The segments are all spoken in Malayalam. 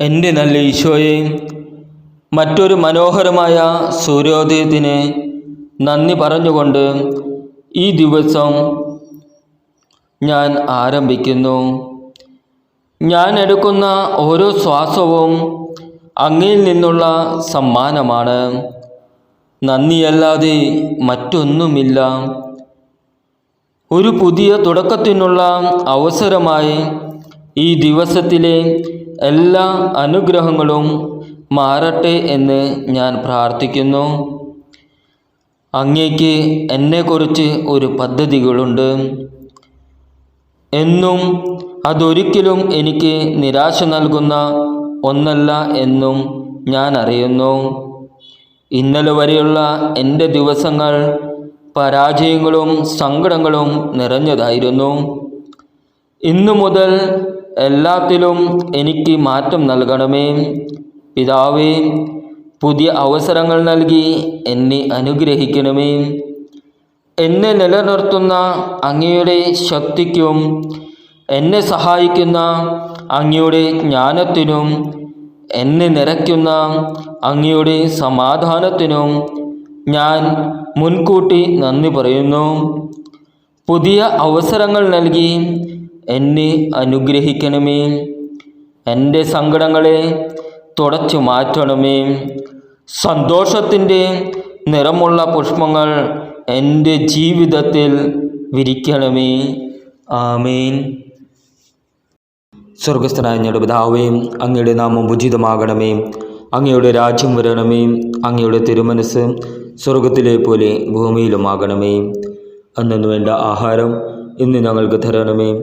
എന്റെ നല്ല ഈശോയെ മറ്റൊരു മനോഹരമായ സൂര്യോദയത്തിന് നന്ദി പറഞ്ഞുകൊണ്ട് ഈ ദിവസം ഞാൻ ആരംഭിക്കുന്നു. ഞാൻ എടുക്കുന്ന ഓരോ ശ്വാസവും അങ്ങയിൽ നിന്നുള്ള സമ്മാനമാണ്. നന്ദിയല്ലാതെ മറ്റൊന്നുമില്ല. ഒരു പുതിയ തുടക്കത്തിനുള്ള അവസരമായി ഈ ദിവസത്തിലെ എല്ലാ അനുഗ്രഹങ്ങളും മാറട്ടെ എന്ന് ഞാൻ പ്രാർത്ഥിക്കുന്നു. അങ്ങേക്ക് എന്നെക്കുറിച്ച് ഒരു പദ്ധതികളുണ്ട്. എന്നും അതൊരിക്കലും എനിക്ക് നിരാശ നൽകുന്ന ഒന്നല്ല എന്നും ഞാൻ അറിയുന്നു. ഇന്നലെ വരെയുള്ള എന്റെ ദിവസങ്ങൾ പരാജയങ്ങളും സങ്കടങ്ങളും നിറഞ്ഞതായിരുന്നു. ഇന്നു മുതൽ എല്ലാത്തിലും എനിക്ക് മാറ്റം നൽകണമേ. പിതാവേ പുതിയ അവസരങ്ങൾ നൽകി എന്നെ അനുഗ്രഹിക്കണമേ. എന്നെ നിലനിർത്തുന്ന അങ്ങയുടെ ശക്തിക്കും എന്നെ സഹായിക്കുന്ന അങ്ങയുടെ ജ്ഞാനത്തിനും എന്നെ നിറയ്ക്കുന്ന അങ്ങയുടെ സമാധാനത്തിനും ഞാൻ മുൻകൂട്ടി നന്ദി പറയുന്നു. പുതിയ അവസരങ്ങൾ നൽകി എന്നെ അനുഗ്രഹിക്കണമേ. എന്റെ സങ്കടങ്ങളെ തുടച്ചു മാറ്റണമേ. സന്തോഷത്തിന്റെ നിറമുള്ള പുഷ്പങ്ങൾ എന്റെ ജീവിതത്തിൽ വിരിക്കണമേ. ആമേൻ. സ്വർഗസ്ഥനായ ഞങ്ങളുടെ പിതാവേ അങ്ങയുടെ നാമം ഉചിതമാകണമേ. അങ്ങയുടെ രാജ്യം വരണമേ. അങ്ങയുടെ തിരുമനസ് സ്വർഗത്തിലെ പോലെ ഭൂമിയിലുമാകണമേ. അന്നു വേണ്ട ആഹാരം ഇന്ന് ഞങ്ങൾക്ക് തരണമേ.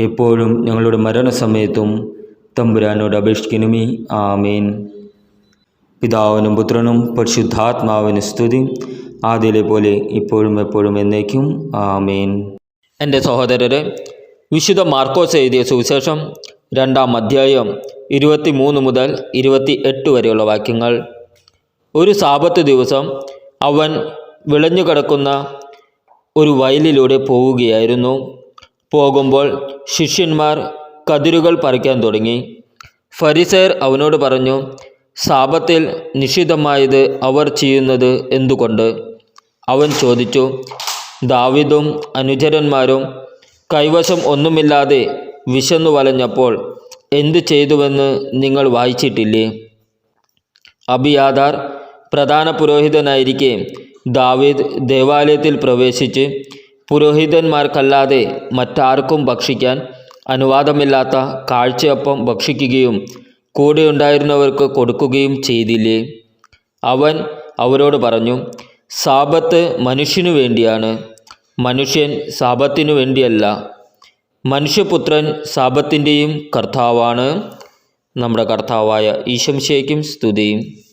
എപ്പോഴും ഞങ്ങളുടെ മരണസമയത്തും തമ്പുരാനോട് അപേക്ഷിക്കണമേ. ആമേൻ. പിതാവിനും പുത്രനും പരിശുദ്ധാത്മാവിന് സ്തുതി. ആദ്യയിലെ പോലെ ഇപ്പോഴും എപ്പോഴും എന്നേക്കും. ആമേൻ. എന്റെ സഹോദരരെ വിശുദ്ധ മാർക്കോസ് എഴുതിയ സുവിശേഷം രണ്ടാം അധ്യായം ഇരുപത്തി മൂന്ന് മുതൽ ഇരുപത്തി എട്ട് വരെയുള്ള വാക്യങ്ങൾ. ഒരു സാപത്ത് ദിവസം അവൻ വിളഞ്ഞു കിടക്കുന്ന ഒരു വയലിലൂടെ പോവുകയായിരുന്നു. പോകുമ്പോൾ ശിഷ്യന്മാർ കതിരുകൾ പറിക്കാൻ തുടങ്ങി. ഫരിസേർ അവനോട് പറഞ്ഞു സാപത്തിൽ നിഷിദ്ധമായത് അവർ ചെയ്യുന്നത് എന്തുകൊണ്ട്? അവൻ ചോദിച്ചു ദാവിദും അനുചരന്മാരും കൈവശം ഒന്നുമില്ലാതെ വിശന്നു വലഞ്ഞപ്പോൾ എന്തു ചെയ്തുവെന്ന് നിങ്ങൾ വായിച്ചിട്ടില്ലേ? അബിയാദാർ പ്രധാന പുരോഹിതനായിരിക്കെ ദാവീദ് ദേവാലയത്തിൽ പ്രവേശിച്ച് പുരോഹിതന്മാർക്കല്ലാതെ മറ്റാർക്കും ഭക്ഷിക്കാൻ അനുവാദമില്ലാത്ത കാഴ്ചയപ്പം ഭക്ഷിക്കുകയും കൂടെയുണ്ടായിരുന്നവർക്ക് കൊടുക്കുകയും ചെയ്തില്ലേ? അവൻ അവരോട് പറഞ്ഞു സാപത്ത് മനുഷ്യനു വേണ്ടിയാണ്. മനുഷ്യൻ സാപത്തിനു വേണ്ടിയല്ല. മനുഷ്യപുത്രൻ സാപത്തിന്റെയും കർത്താവാണ്. നമ്മുടെ കർത്താവായ ഈശംശയ്ക്കും സ്തുതിയും.